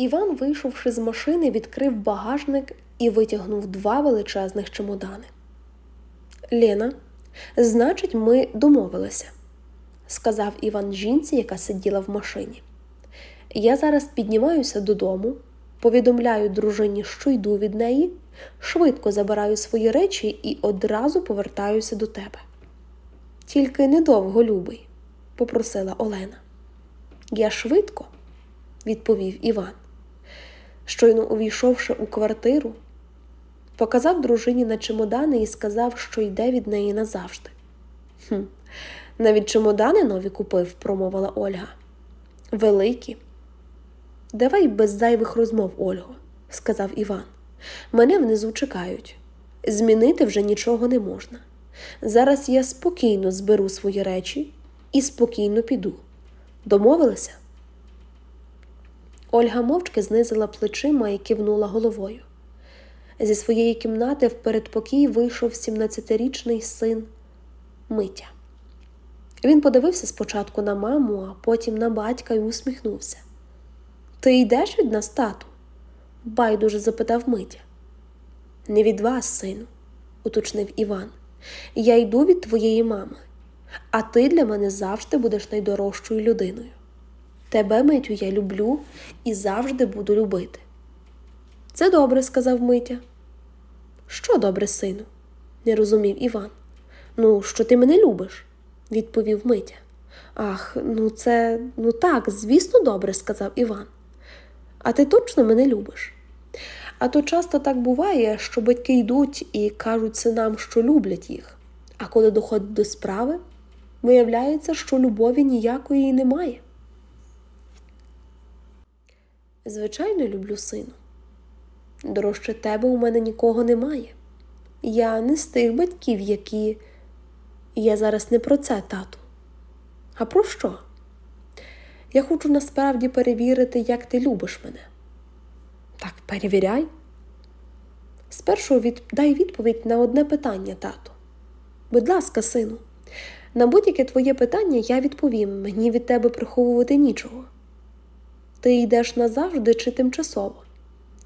Іван, вийшовши з машини, відкрив багажник і витягнув два величезних чемодани. Лена, значить, ми домовилися, сказав Іван жінці, яка сиділа в машині. Я зараз піднімаюся додому, повідомляю дружині, що йду від неї, швидко забираю свої речі і одразу повертаюся до тебе. Тільки недовго, любий, попросила Олена. Я швидко, відповів Іван. Щойно увійшовши у квартиру, показав дружині на чемодани і сказав, що йде від неї назавжди. Хм, навіть чемодани нові купив, промовила Ольга. Великі. Давай без зайвих розмов, Ольго, сказав Іван. Мене внизу чекають. Змінити вже нічого не можна. Зараз я спокійно зберу свої речі і спокійно піду. Домовилися? Ольга мовчки знизила плечима і кивнула головою. Зі своєї кімнати в передпокій вийшов 17-річний син Митя. Він подивився спочатку на маму, а потім на батька і усміхнувся. Ти йдеш від нас, тату? байдуже запитав Митя. Не від вас, сину, уточнив Іван. Я йду від твоєї мами, а ти для мене завжди будеш найдорожчою людиною. Тебе, Митю, я люблю і завжди буду любити. Це добре, сказав Митя. Що добре, сину? не розумів Іван. Ну, що ти мене любиш, відповів Митя. Ах, ну це, ну так, звісно, добре, сказав Іван. А ти точно мене любиш? А то часто так буває, що батьки йдуть і кажуть синам, що люблять їх, а коли доходить до справи, виявляється, що любові ніякої немає. Звичайно, люблю сину. Дорожче тебе у мене нікого немає. Я не з тих батьків, які. Я зараз не про це, тату. А про що? Я хочу насправді перевірити, як ти любиш мене. Так, перевіряй. Спершу від... дай відповідь на одне питання, тату. Будь ласка, сину, на будь-яке твоє питання я відповім, мені від тебе приховувати нічого. Ти йдеш назавжди чи тимчасово?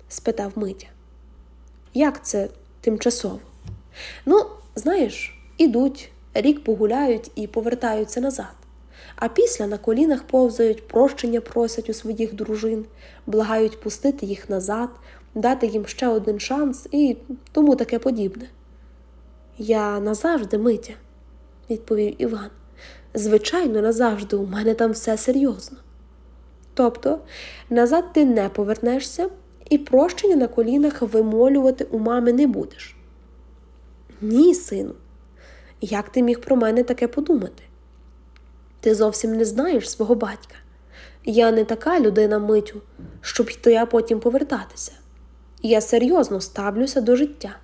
спитав Митя. Як це тимчасово? Ну, знаєш, ідуть, рік погуляють і повертаються назад. А після на колінах повзають, прощення просять у своїх дружин, благають пустити їх назад, дати їм ще один шанс і тому таке подібне. Я назавжди, Митя, відповів Іван. Звичайно, назавжди, у мене там все серйозно. Тобто, назад ти не повернешся і прощення на колінах вимолювати у мами не будеш. Ні, сину, як ти міг про мене таке подумати? Ти зовсім не знаєш свого батька. Я не така людина митю, щоб йти, а потім повертатися. Я серйозно ставлюся до життя.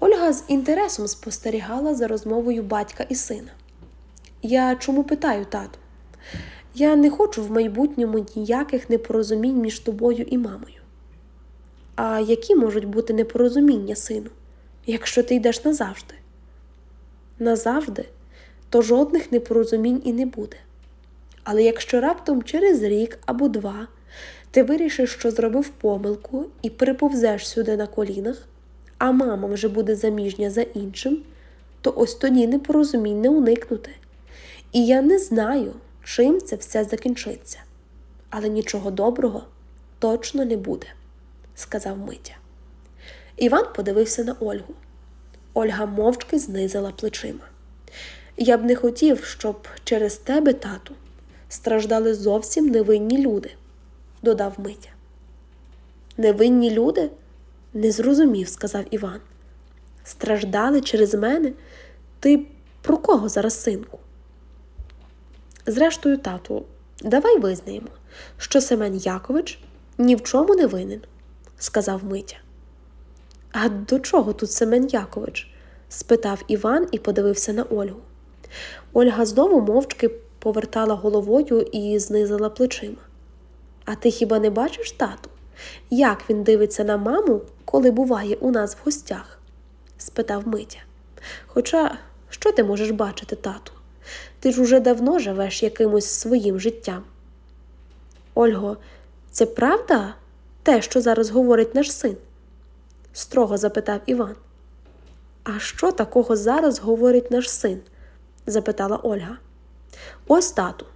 Ольга з інтересом спостерігала за розмовою батька і сина. Я чому питаю, тату? Я не хочу в майбутньому ніяких непорозумінь між тобою і мамою. А які можуть бути непорозуміння, сину, якщо ти йдеш назавжди? Назавжди, то жодних непорозумінь і не буде. Але якщо раптом через рік або два ти вирішиш, що зробив помилку і приповзеш сюди на колінах, а мама вже буде заміжня за іншим, то ось тоді непорозумінь не уникнути. І я не знаю, чим це все закінчиться. Але нічого доброго точно не буде, сказав Митя. Іван подивився на Ольгу. Ольга мовчки знизила плечима. Я б не хотів, щоб через тебе, тату, страждали зовсім невинні люди, додав Митя. Невинні люди? Не зрозумів, сказав Іван. Страждали через мене? Ти про кого зараз, синку? Зрештою, тату, давай визнаємо, що Семен Якович ні в чому не винен, сказав Митя. А до чого тут Семен Якович? спитав Іван і подивився на Ольгу. Ольга знову мовчки повертала головою і знизила плечима. А ти хіба не бачиш, тату, як він дивиться на маму, коли буває у нас в гостях? спитав Митя. Хоча що ти можеш бачити, тату? Ти ж уже давно живеш якимось своїм життям. Ольго, Це правда те, що зараз говорить наш син? строго запитав Іван. А що такого зараз говорить наш син? запитала Ольга. Ось тату.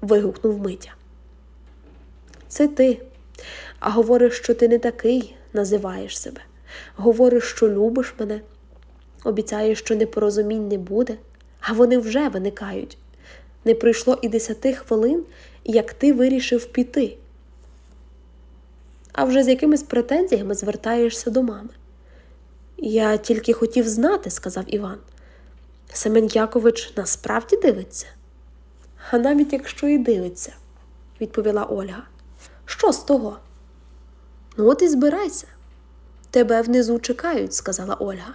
вигукнув Митя. Це ти. А говориш, що ти не такий, називаєш себе. Говориш, що любиш мене, обіцяєш, що непорозумінь не буде, а вони вже виникають. Не пройшло і десяти хвилин, як ти вирішив піти. А вже з якимись претензіями звертаєшся до мами. Я тільки хотів знати, сказав Іван. Семен Якович насправді дивиться? А навіть якщо і дивиться, відповіла Ольга. Що з того? Ну, от і збирайся. Тебе внизу чекають, сказала Ольга.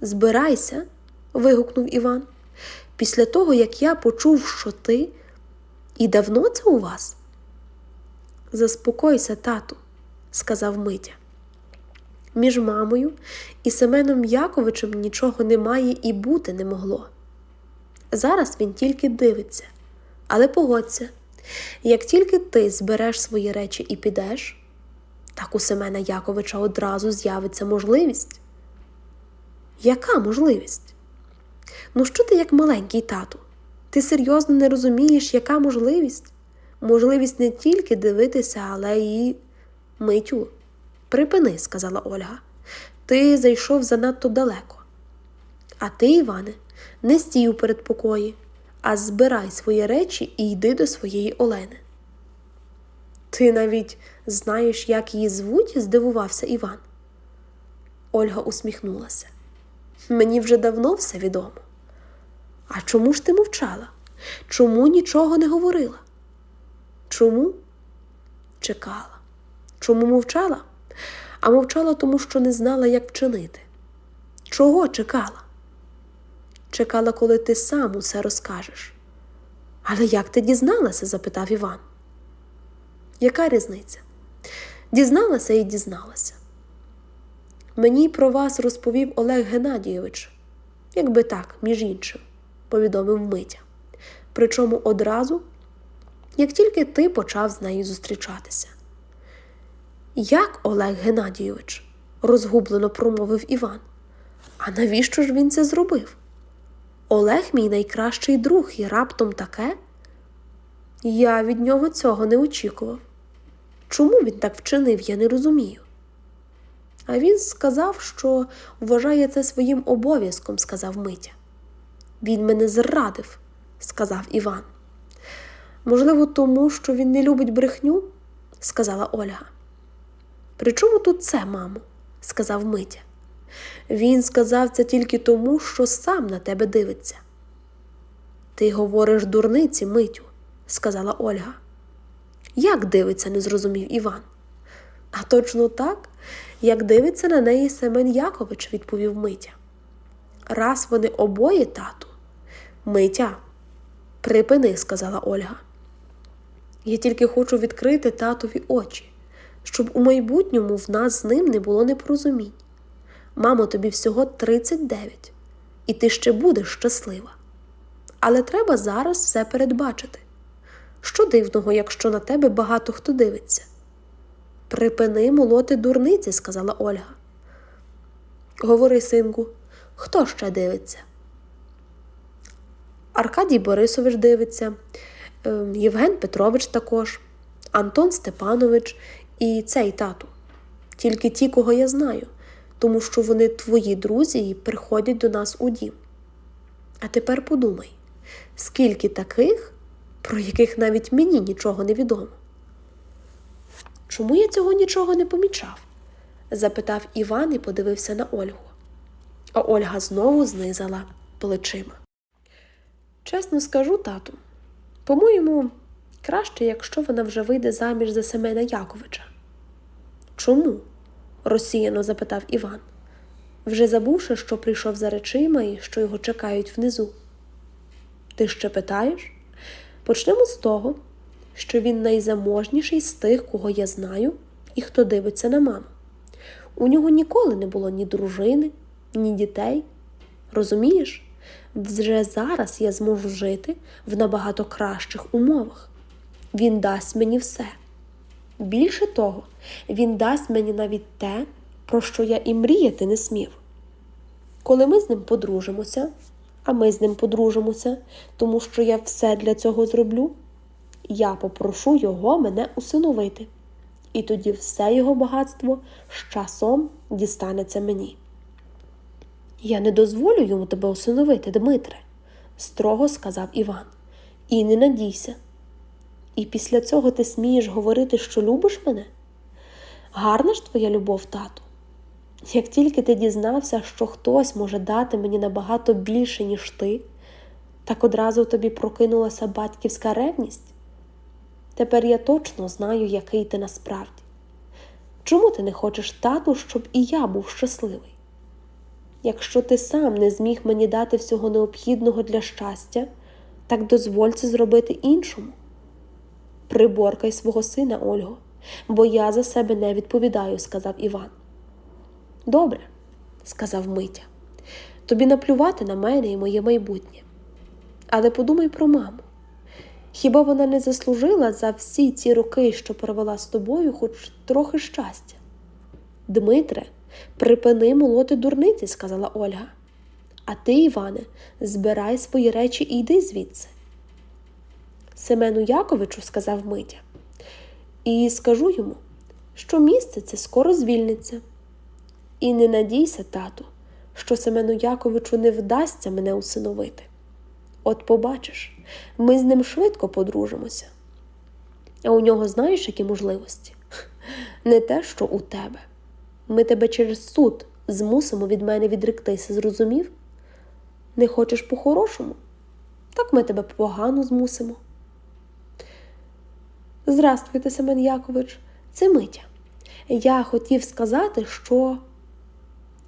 Збирайся, вигукнув Іван. Після того, як я почув, що ти, і давно це у вас? Заспокойся, тату, сказав Митя. Між мамою і Семеном Яковичем нічого немає і бути не могло. Зараз він тільки дивиться, але погодься, як тільки ти збереш свої речі і підеш, так у Семена Яковича одразу з'явиться можливість. Яка можливість? Ну, що ти як маленький тату? Ти серйозно не розумієш, яка можливість? Можливість не тільки дивитися, але й митю. Припини, сказала Ольга. Ти зайшов занадто далеко. А ти, Іване, не стій у передпокої, а збирай свої речі і йди до своєї Олени. Ти навіть знаєш, як її звуть? здивувався Іван. Ольга усміхнулася. Мені вже давно все відомо. А чому ж ти мовчала? Чому нічого не говорила? Чому? Чекала. Чому мовчала? А мовчала тому, що не знала, як вчинити. Чого чекала? Чекала, коли ти сам усе розкажеш. Але як ти дізналася? запитав Іван. Яка різниця? Дізналася і дізналася. Мені про вас розповів Олег Геннадійович, якби так, між іншим, повідомив Митя. Причому одразу, як тільки ти почав з нею зустрічатися. Як Олег Геннадійович? розгублено промовив Іван. А навіщо ж він це зробив? Олег мій найкращий друг і раптом таке? Я від нього цього не очікував. Чому він так вчинив, я не розумію. А він сказав, що вважає це своїм обов'язком, сказав Митя. Він мене зрадив, сказав Іван. Можливо, тому, що він не любить брехню, сказала Ольга. При чому тут це, мамо? сказав Митя. Він сказав це тільки тому, що сам на тебе дивиться. Ти говориш дурниці, Митю, сказала Ольга. Як дивиться, не зрозумів Іван. А точно так, як дивиться на неї Семен Якович, відповів Митя. Раз вони обоє, тату. Митя, припини, сказала Ольга. Я тільки хочу відкрити татові очі, щоб у майбутньому в нас з ним не було непорозумінь. Мамо, тобі всього 39, і ти ще будеш щаслива. Але треба зараз все передбачити. Що дивного, якщо на тебе багато хто дивиться? Припини молоти дурниці, сказала Ольга. Говори, синку, хто ще дивиться? Аркадій Борисович дивиться, ем, Євген Петрович також, Антон Степанович і цей тату. Тільки ті, кого я знаю, тому що вони твої друзі і приходять до нас у дім. А тепер подумай, скільки таких, про яких навіть мені нічого не відомо. Чому я цього нічого не помічав? запитав Іван і подивився на Ольгу. А Ольга знову знизала плечима. Чесно скажу, тату, по-моєму, краще, якщо вона вже вийде заміж за Семена Яковича. Чому? розсіяно запитав Іван, вже забувши, що прийшов за речима і що його чекають внизу. Ти ще питаєш? Почнемо з того, що він найзаможніший з тих, кого я знаю і хто дивиться на маму. У нього ніколи не було ні дружини, ні дітей. Розумієш? Вже зараз я зможу жити в набагато кращих умовах. Він дасть мені все. Більше того, він дасть мені навіть те, про що я і мріяти не смів. Коли ми з ним подружимося, а ми з ним подружимося, тому що я все для цього зроблю, я попрошу його мене усиновити, і тоді все його багатство з часом дістанеться мені. Я не дозволю йому тебе усиновити, Дмитре, строго сказав Іван. І не надійся. І після цього ти смієш говорити, що любиш мене? Гарна ж твоя любов, тату. Як тільки ти дізнався, що хтось може дати мені набагато більше, ніж ти, так одразу тобі прокинулася батьківська ревність. Тепер я точно знаю, який ти насправді. Чому ти не хочеш тату, щоб і я був щасливий? Якщо ти сам не зміг мені дати всього необхідного для щастя, так дозволь це зробити іншому. Приборкай свого сина, Ольго, бо я за себе не відповідаю, сказав Іван. Добре, сказав Митя. Тобі наплювати на мене і моє майбутнє. Але подумай про маму. Хіба вона не заслужила за всі ці роки, що провела з тобою, хоч трохи щастя? Дмитре, припини молоти дурниці, сказала Ольга. А ти, Іване, збирай свої речі і йди звідси. Семену Яковичу сказав Митя, і скажу йому, що місце це скоро звільниться. І не надійся, тату, що Семену Яковичу не вдасться мене усиновити. От побачиш, ми з ним швидко подружимося. А у нього знаєш, які можливості? Не те, що у тебе. Ми тебе через суд змусимо від мене відректися, зрозумів? Не хочеш по-хорошому? Так ми тебе погано змусимо. Здравствуйте, Семен Якович, це Митя. Я хотів сказати, що.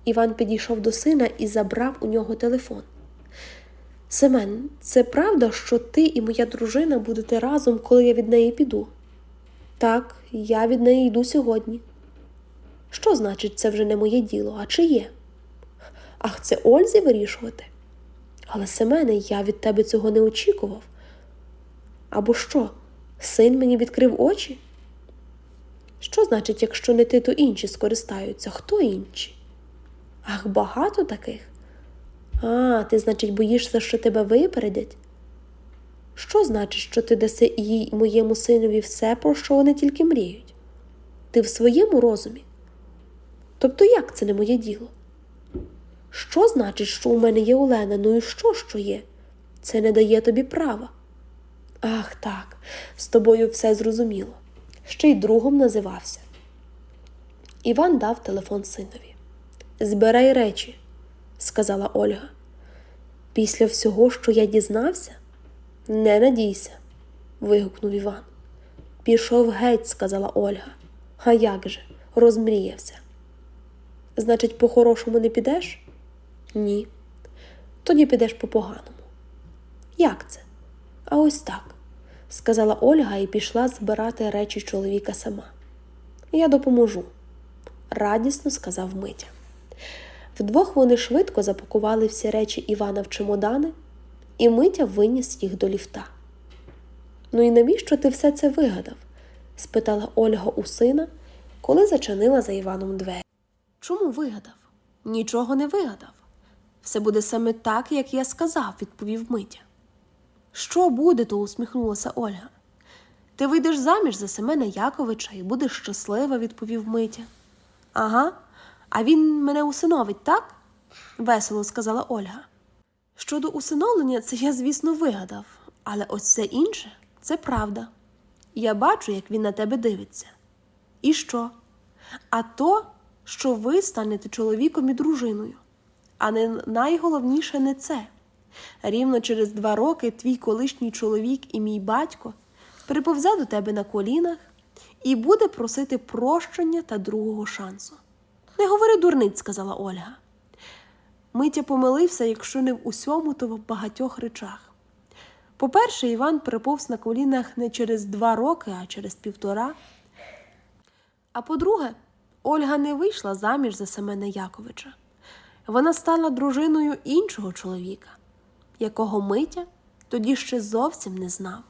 Іван підійшов до сина і забрав у нього телефон. Семен, це правда, що ти і моя дружина будете разом, коли я від неї піду? Так, я від неї йду сьогодні. Що значить, це вже не моє діло, а чи є? Ах, це Ользі вирішувати? Але Семене, я від тебе цього не очікував. Або що, син мені відкрив очі? Що значить, якщо не ти, то інші скористаються? Хто інші? Ах, багато таких? А, ти, значить, боїшся, що тебе випередять? Що значить, що ти даси їй моєму синові все, про що вони тільки мріють? Ти в своєму розумі? Тобто як це не моє діло? Що значить, що у мене є Олена? Ну і що, що є? Це не дає тобі права. Ах, так, з тобою все зрозуміло. Ще й другом називався. Іван дав телефон синові. Збирай речі, сказала Ольга. Після всього, що я дізнався, не надійся, вигукнув Іван. Пішов геть, сказала Ольга. А як же, розмріявся. Значить, по-хорошому не підеш? Ні. Тоді підеш по-поганому. Як це? А ось так, сказала Ольга і пішла збирати речі чоловіка сама. Я допоможу, радісно сказав Митя. Вдвох вони швидко запакували всі речі Івана в чемодани, і Митя виніс їх до ліфта. Ну і навіщо ти все це вигадав? спитала Ольга у сина, коли зачинила за Іваном двері. Чому вигадав? Нічого не вигадав. Все буде саме так, як я сказав, відповів Митя. Що буде, то усміхнулася Ольга. Ти вийдеш заміж за Семена Яковича і будеш щаслива, відповів Митя. Ага, а він мене усиновить, так? весело сказала Ольга. Щодо усиновлення, це я, звісно, вигадав, але ось це інше це правда. Я бачу, як він на тебе дивиться. І що? А то, що ви станете чоловіком і дружиною. А не найголовніше не це. Рівно через два роки твій колишній чоловік і мій батько приповзе до тебе на колінах і буде просити прощення та другого шансу. Не говори дурниць, сказала Ольга. Митя помилився, якщо не в усьому, то в багатьох речах. По-перше, Іван приповз на колінах не через два роки, а через півтора. А по-друге, Ольга не вийшла заміж за Семена Яковича. Вона стала дружиною іншого чоловіка, якого Митя тоді ще зовсім не знав.